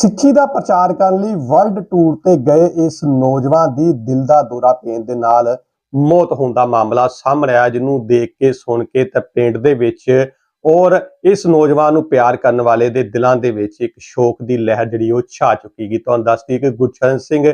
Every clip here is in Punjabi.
ਸਿੱਖੀ ਦਾ ਪ੍ਰਚਾਰ ਕਰਨ ਲਈ ਵਰਲਡ ਟੂਰ ਤੇ ਗਏ ਇਸ ਨੌਜਵਾਨ ਦੀ ਦਿਲ ਦਾ ਦੌਰਾ ਪੈਣ ਦੇ ਨਾਲ ਮੌਤ ਹੋਣ ਦਾ ਮਾਮਲਾ ਸਾਹਮਣੇ ਆਇਆ, ਜਿਹਨੂੰ ਦੇਖ ਕੇ, ਸੁਣ ਕੇ ਤੇ ਪਿੰਡ ਦੇ ਵਿੱਚ ਔਰ ਇਸ ਨੌਜਵਾਨ ਨੂੰ ਪਿਆਰ ਕਰਨ ਵਾਲੇ ਦੇ ਦਿਲਾਂ ਦੇ ਵਿੱਚ ਇੱਕ ਸ਼ੋਕ ਦੀ ਲਹਿਰ ਜਿਹੜੀ ਉਹ ਛਾ ਚੁੱਕੀ ਗਈ। ਤੁਹਾਨੂੰ ਦੱਸਦੀ ਕਿ ਗੁਰਚਰਨ ਸਿੰਘ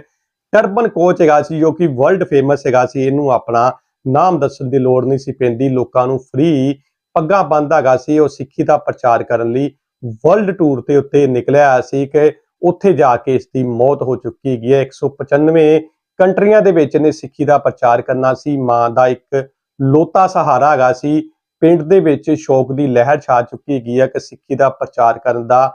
ਟਰਬਨ ਕੋਚ ਹੈਗਾ ਸੀ, ਜੋ ਕਿ ਵਰਲਡ ਫੇਮਸ ਹੈਗਾ ਸੀ, ਇਹਨੂੰ ਆਪਣਾ ਨਾਮ ਦੱਸਣ ਦੀ ਲੋੜ ਨਹੀਂ ਸੀ ਪੈਂਦੀ। ਲੋਕਾਂ ਨੂੰ ਫ੍ਰੀ ਪੱਗਾਂ ਬੰਨ੍ਹਦਾ ਹੈਗਾ ਸੀ, ਉਹ ਸਿੱਖੀ ਦਾ ਪ੍ਰਚਾਰ ਕਰਨ ਲਈ ਵਰਲਡ ਟੂਰ ਤੇ ਉੱਤੇ ਨਿਕਲਿਆ ਹੋਇਆ ਸੀ ਕਿ ਉੱਥੇ ਜਾ ਕੇ ਇਸ ਦੀ ਮੌਤ ਹੋ ਚੁੱਕੀ ਗਈ ਹੈ। 195 ਕੰਟਰੀਆਂ ਦੇ ਵਿੱਚ ਨੇ ਸਿੱਖੀ ਦਾ ਪ੍ਰਚਾਰ ਕਰਨਾ ਸੀ। ਮਾਂ ਦਾ ਇੱਕ ਲੋਤਾ ਸਹਾਰਾ ਹੈਗਾ ਸੀ। ਪਿੰਡ ਦੇ ਵਿੱਚ ਸ਼ੌਕ ਦੀ ਲਹਿਰ ਛਾ ਚੁੱਕੀ ਗਈ ਹੈ ਕਿ ਸਿੱਖੀ ਦਾ ਪ੍ਰਚਾਰ ਕਰਨ ਦਾ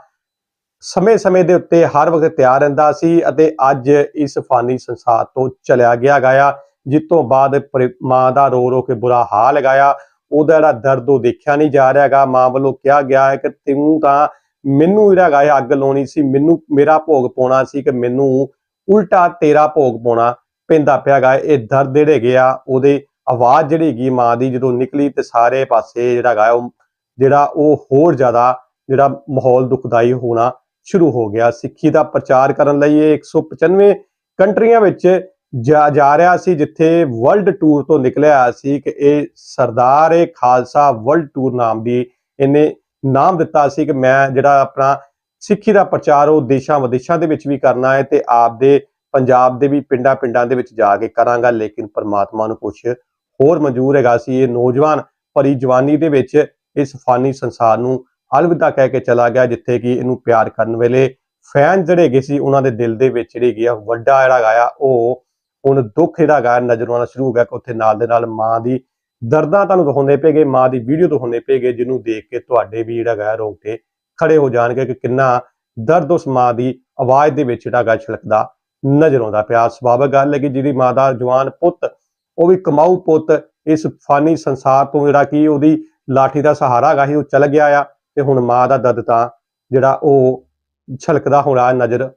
ਸਮੇਂ-ਸਮੇਂ ਦੇ ਉੱਤੇ ਹਰ ਵਕਤ ਤਿਆਰ ਰਹਿੰਦਾ ਸੀ ਅਤੇ ਅੱਜ ਇਸ ਫਾਨੀ ਸੰਸਾਰ ਤੋਂ ਚਲਿਆ ਗਿਆ ਗਿਆ ਜਿਸ ਤੋਂ ਬਾਅਦ ਮਾਂ ਦਾ ਰੋ ਰੋ ਕੇ ਬੁਰਾ ਹਾਲ ਲਗਾਇਆ ਉਹਦਾ ਜਿਹੜਾ ਦਰਦ ਉਹ ਦੇਖਿਆ ਨਹੀਂ ਜਾ ਰਿਹਾ ਹੈਗਾ। ਮਾਂ ਵੱਲੋਂ ਕਿਹਾ ਗਿਆ ਹੈ ਕਿ ਤੂੰ ਤਾਂ ਮੈਨੂੰ ਜਿਹੜਾ ਹੈਗਾ ਅੱਗ ਲਾਉਣੀ ਸੀ, ਮੈਨੂੰ ਮੇਰਾ ਭੋਗ ਪਾਉਣਾ ਸੀ ਕਿ ਮੈਨੂੰ ਉਲਟਾ ਤੇਰਾ ਭੋਗ ਪਾਉਣਾ ਪੈਂਦਾ ਪਿਆ ਗਾ ਇਹ ਦਰਦ ਜਿਹੜੇ ਹੈਗੇ ਆ, ਉਹਦੇ ਆਵਾਜ਼ ਜਿਹੜੀ ਹੈਗੀ ਮਾਂ ਦੀ ਜਦੋਂ ਨਿਕਲੀ ਤੇ ਸਾਰੇ ਪਾਸੇ ਜਿਹੜਾ ਹੈਗਾ ਉਹ, ਜਿਹੜਾ ਉਹ ਹੋਰ ਜ਼ਿਆਦਾ ਜਿਹੜਾ ਮਾਹੌਲ ਦੁਖਦਾਈ ਹੋਣਾ ਸ਼ੁਰੂ ਹੋ ਗਿਆ। ਸਿੱਖੀ ਦਾ ਪ੍ਰਚਾਰ ਕਰਨ ਲਈ ਇਹ 195 ਕੰਟਰੀਆਂ ਵਿੱਚ ਜਾ ਜਾ ਰਿਹਾ ਸੀ ਜਿੱਥੇ ਵਰਲਡ ਟੂਰ ਤੋਂ ਨਿਕਲਿਆ ਹੋਇਆ ਸੀ ਕਿ ਇਹ ਸਰਦਾਰ ਏ ਖਾਲਸਾ ਵਰਲਡ ਟੂਰ ਨਾਮ ਦੀ ਇਹਨੇ ਨਾਮ ਦਿੱਤਾ ਸੀ ਕਿ ਮੈਂ ਜਿਹੜਾ ਆਪਣਾ ਸਿੱਖੀ ਦਾ ਪ੍ਰਚਾਰ ਉਹ ਦੇਸ਼ਾਂ ਵਿਦੇਸ਼ਾਂ ਦੇ ਵਿੱਚ ਵੀ ਕਰਨਾ ਹੈ ਤੇ ਆਪ ਦੇ ਪੰਜਾਬ ਦੇ ਵੀ ਪਿੰਡਾਂ ਪਿੰਡਾਂ ਦੇ ਵਿੱਚ ਜਾ ਕੇ ਕਰਾਂਗਾ, ਲੇਕਿਨ ਪਰਮਾਤਮਾ ਨੂੰ ਕੁਝ ਹੋਰ ਮਨਜ਼ੂਰ ਹੈਗਾ ਸੀ। ਇਹ ਨੌਜਵਾਨ ਭਰੀ ਜਵਾਨੀ ਦੇ ਵਿੱਚ ਇਸ ਫਾਨੀ ਸੰਸਾਰ ਨੂੰ ਅਲਵਿਦਾ ਕਹਿ ਕੇ ਚਲਾ ਗਿਆ, ਜਿੱਥੇ ਕਿ ਇਹਨੂੰ ਪਿਆਰ ਕਰਨ ਵੇਲੇ ਫੈਨ ਜਿਹੜੇ ਹੈਗੇ ਸੀ, ਉਹਨਾਂ ਦੇ ਦਿਲ ਦੇ ਵਿੱਚ ਜਿਹੜੀ ਗਿਆ ਵੱਡਾ ਜਿਹੜਾ ਗਾਇਆ ਉਹ ਹੁਣ ਦੁੱਖ ਜਿਹੜਾ ਗਾ ਨਜ਼ਰ ਆਉਣਾ ਸ਼ੁਰੂ ਹੋ ਗਿਆ ਕਿ ਉੱਥੇ ਨਾਲ ਦੇ ਨਾਲ ਮਾਂ ਦੀ ਦਰਦਾਂ ਤੁਹਾਨੂੰ ਦਿਖਾਉਂਦੇ ਪਏਗੇ ਮਾਂ ਦੀ ਵੀਡੀਓ ਦਿਖਾਉਂਦੇ ਪਏਗੇ ਜਿਹਨੂੰ ਦੇਖ ਕੇ ਤੁਹਾਡੇ ਵੀ ਜਿਹੜਾ ਗਾ ਰੋਂਗਟੇ ਖੜੇ ਹੋ ਜਾਣਗੇ ਕਿ ਕਿੰਨਾ ਦਰਦ ਉਸ ਮਾਂ ਦੀ ਆਵਾਜ਼ ਦੇ ਵਿੱਚ ਜਿਹੜਾ ਹੈਗਾ ਛਲਕਦਾ ਨਜ਼ਰ ਆਉਂਦਾ ਪਿਆ। ਸੁਭਾਵਿਕ ਗੱਲ ਹੈ ਕਿ ਜਿਹਦੀ ਮਾਂ ਦਾ ਜਵਾਨ ਪੁੱਤ, ਉਹ ਵੀ ਕਮਾਊ ਪੁੱਤ, ਇਸ ਫਾਨੀ ਸੰਸਾਰ ਤੋਂ ਜਿਹੜਾ ਕਿ ਉਹਦੀ ਲਾਠੀ ਦਾ ਸਹਾਰਾ ਹੈਗਾ ਸੀ, ਉਹ ਚਲ ਗਿਆ ਆ ਤੇ ਹੁਣ ਮਾਂ ਦਾ ਦਰਦ ਤਾਂ ਜਿਹੜਾ ਉਹ ਛਲਕਦਾ ਹੋਣਾ ਨਜ਼ਰ